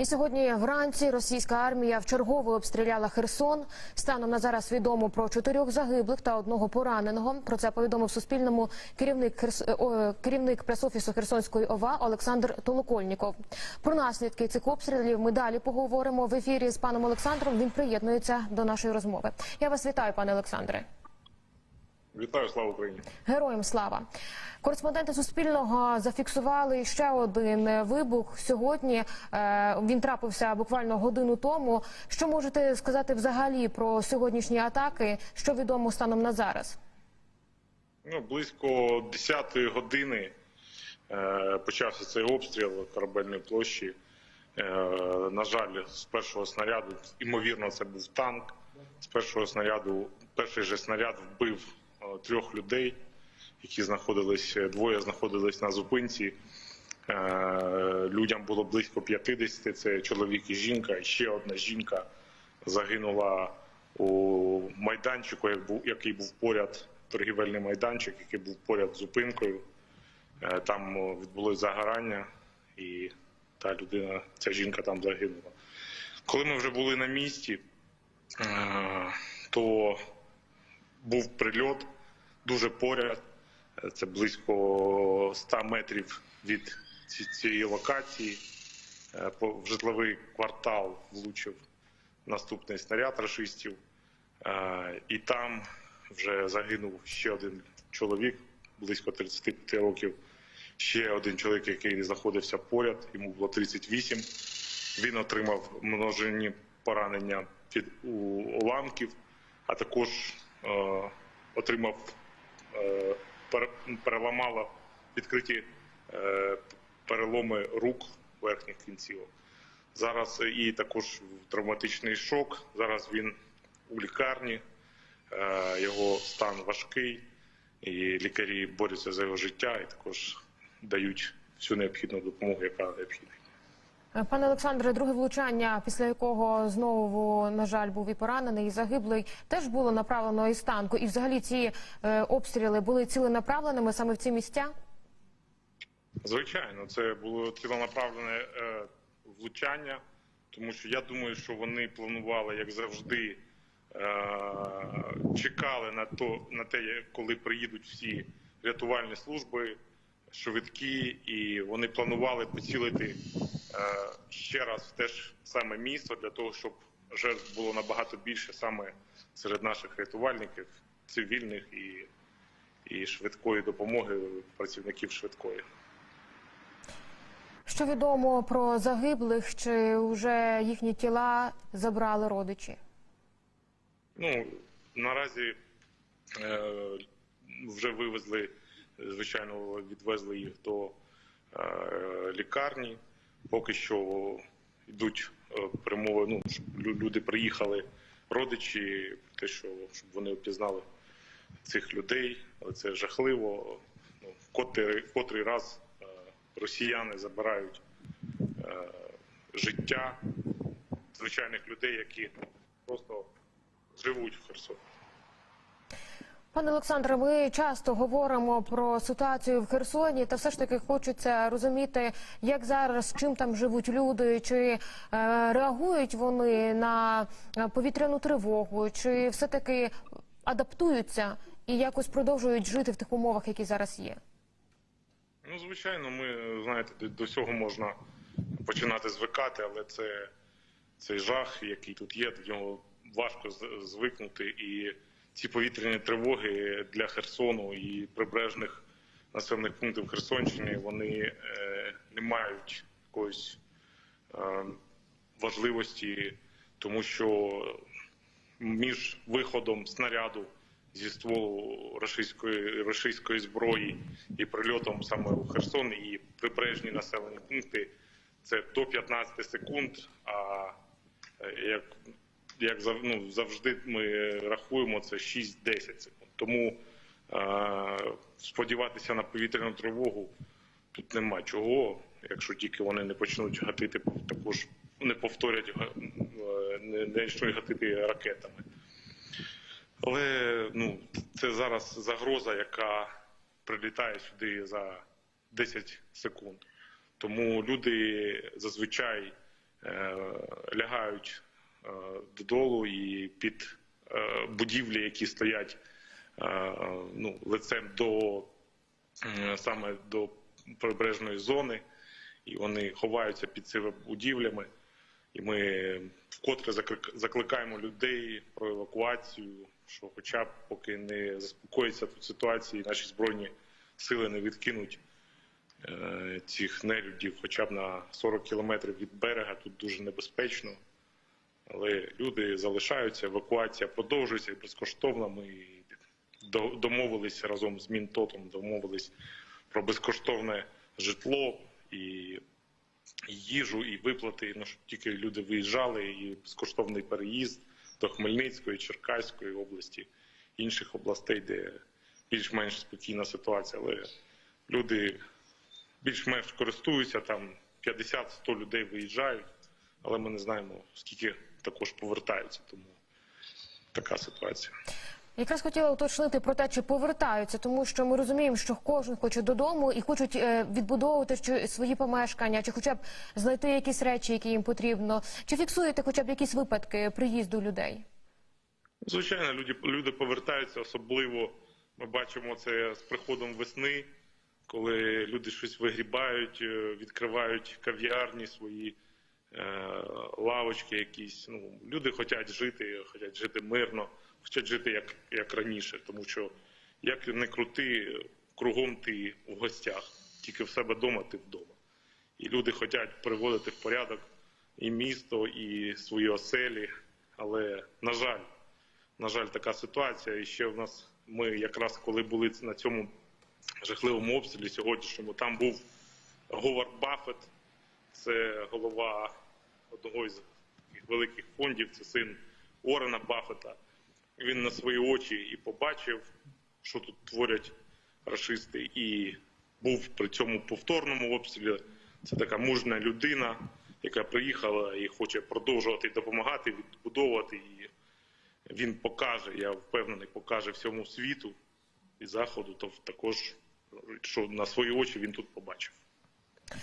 І сьогодні вранці російська армія вчергово обстріляла Херсон. Станом на зараз відомо про чотирьох загиблих та одного пораненого. Про це повідомив Суспільному керівник Херс... е, керівник пресофісу Херсонської ОВА Олександр Толокольніков. Про наслідки цих обстрілів ми далі поговоримо в ефірі з паном Олександром. Він приєднується до нашої розмови. Я вас вітаю, пане Олександре. Вітаю, слава Україні. Героям слава. Кореспонденти Суспільного зафіксували ще один вибух сьогодні. Е, Він трапився буквально годину тому. Що можете сказати взагалі про сьогоднішні атаки? Що відомо станом на зараз? Ну, близько 10-ї години е, почався цей обстріл корабельної площі. Е, на жаль, з першого снаряду, ймовірно, це був танк. З першого снаряду, перший же снаряд вбив трьох людей, які знаходились, двоє знаходились на зупинці. Е, людям було близько 50, це чоловік і жінка. І ще одна жінка загинула у майданчику, який був поряд, торгівельний майданчик, який був поряд з зупинкою. Е, Там відбулось загорання, і та людина, ця жінка там загинула. Коли ми вже були на місці, е, то був прильот дуже поряд. Це близько 100 метрів від цієї локації. Е, В житловий квартал влучив наступний снаряд рашистів. Е, І там вже загинув ще один чоловік близько 35 років. Ще один чоловік, який знаходився поряд, йому було 38. Він отримав множинні поранення від уламків, а також е, отримав е, пере- відкриті е, переломи рук верхніх кінцівок. Зараз і також травматичний шок. Зараз він у лікарні, е, його стан важкий, і лікарі борються за його життя і також дають всю необхідну допомогу, яка необхідна. Е, Пане Олександре, друге влучання, після якого знову, на жаль, був і поранений, і загиблий, теж було направлено із танку. І взагалі ці е, обстріли були ціленаправленими саме в ці місця. Звичайно, це було ціленаправлене е, влучання, тому що я думаю, що вони планували, як завжди, чекали на те, коли приїдуть всі рятувальні служби, швидкі, і вони планували поцілити е, ще раз в те ж саме місто для того, щоб жертв було набагато більше саме серед наших рятувальників, цивільних і, і швидкої допомоги працівників швидкої. Що відомо про загиблих, чи вже їхні тіла забрали родичі? Ну наразі е, вже вивезли, звичайно, відвезли їх до е, лікарні. Поки що йдуть е, перемови. Ну щоб лю- люди приїхали, родичі, те, що щоб вони опізнали цих людей, але це жахливо. Ну, в котрий, в котрий раз е, росіяни забирають життя звичайних людей, які просто живуть в Херсоні. Пане Олександре, ми часто говоримо про ситуацію в Херсоні, та все ж таки хочеться розуміти, як зараз чим там живуть люди, чи е, реагують вони на е, повітряну тривогу, чи все таки адаптуються і якось продовжують жити в тих умовах, які зараз є. Ну, звичайно, ми знаєте, до, всього можна починати звикати, але це цей жах, який тут є, до нього важко звикнути. І ці повітряні тривоги для Херсону і прибережних населених пунктів Херсонщини вони е, не мають якоїсь е, важливості, тому що між виходом снаряду зі стволу російської російської зброї і прильотом саме у Херсон і прибережні населені пункти це до 15 секунд. А е, як, як ну, завжди ми рахуємо це 6-10 секунд. Тому е, сподіватися на повітряну тривогу тут нема чого, якщо тільки вони не почнуть гатити також не повторять не, не почнуть гатити ракетами. Але ну, це зараз загроза, яка прилітає сюди за 10 секунд. Тому люди зазвичай е, лягають додолу і під е, будівлі, які стоять е, ну, лицем до саме до прибережної зони, і вони ховаються під цими будівлями. І ми вкотре заклик- закликаємо людей про евакуацію, що, хоча б поки не заспокоїться тут ситуація, наші збройні сили не відкинуть е, цих нелюдів, хоча б на 40 кілометрів від берега, тут дуже небезпечно. Але люди залишаються, евакуація продовжується і безкоштовно. Ми до- домовились разом з Мінтотом, домовились про безкоштовне житло і їжу, і виплати, ну, щоб тільки люди виїжджали, і безкоштовний переїзд до Хмельницької, Черкаської області, інших областей, де більш-менш спокійна ситуація. Але люди більш-менш користуються, там 50-100 людей виїжджають, але ми не знаємо, скільки також повертаються. Тому така ситуація. Якраз хотіла уточнити про те, чи повертаються, тому що ми розуміємо, що кожен хоче додому і хочуть е, відбудовувати свої помешкання, чи хоча б знайти якісь речі, які їм потрібно. Чи фіксуєте хоча б якісь випадки приїзду людей? Звичайно, люди, люди повертаються, особливо ми бачимо це з приходом весни, коли люди щось вигрібають, е, відкривають кав'ярні свої лавочки якісь. Ну, люди хочуть жити, хочуть жити мирно, хочуть жити як, як раніше, тому що як не крути, кругом ти в гостях, тільки в себе вдома ти вдома. І люди хочуть приводити в порядок і місто, і свої оселі, але на жаль. На жаль, така ситуація. І ще в нас ми якраз коли були на цьому жахливому обстрілі сьогоднішньому, там був Говард Баффет, це голова одного із великих фондів, це син Орена Баффета. Він на свої очі і побачив, що тут творять рашисти, і був при цьому повторному обстрілі. Це така мужна людина, яка приїхала і хоче продовжувати допомагати, відбудовувати її він покаже, я впевнений, покаже всьому світу і заходу, то також що на свої очі він тут побачив.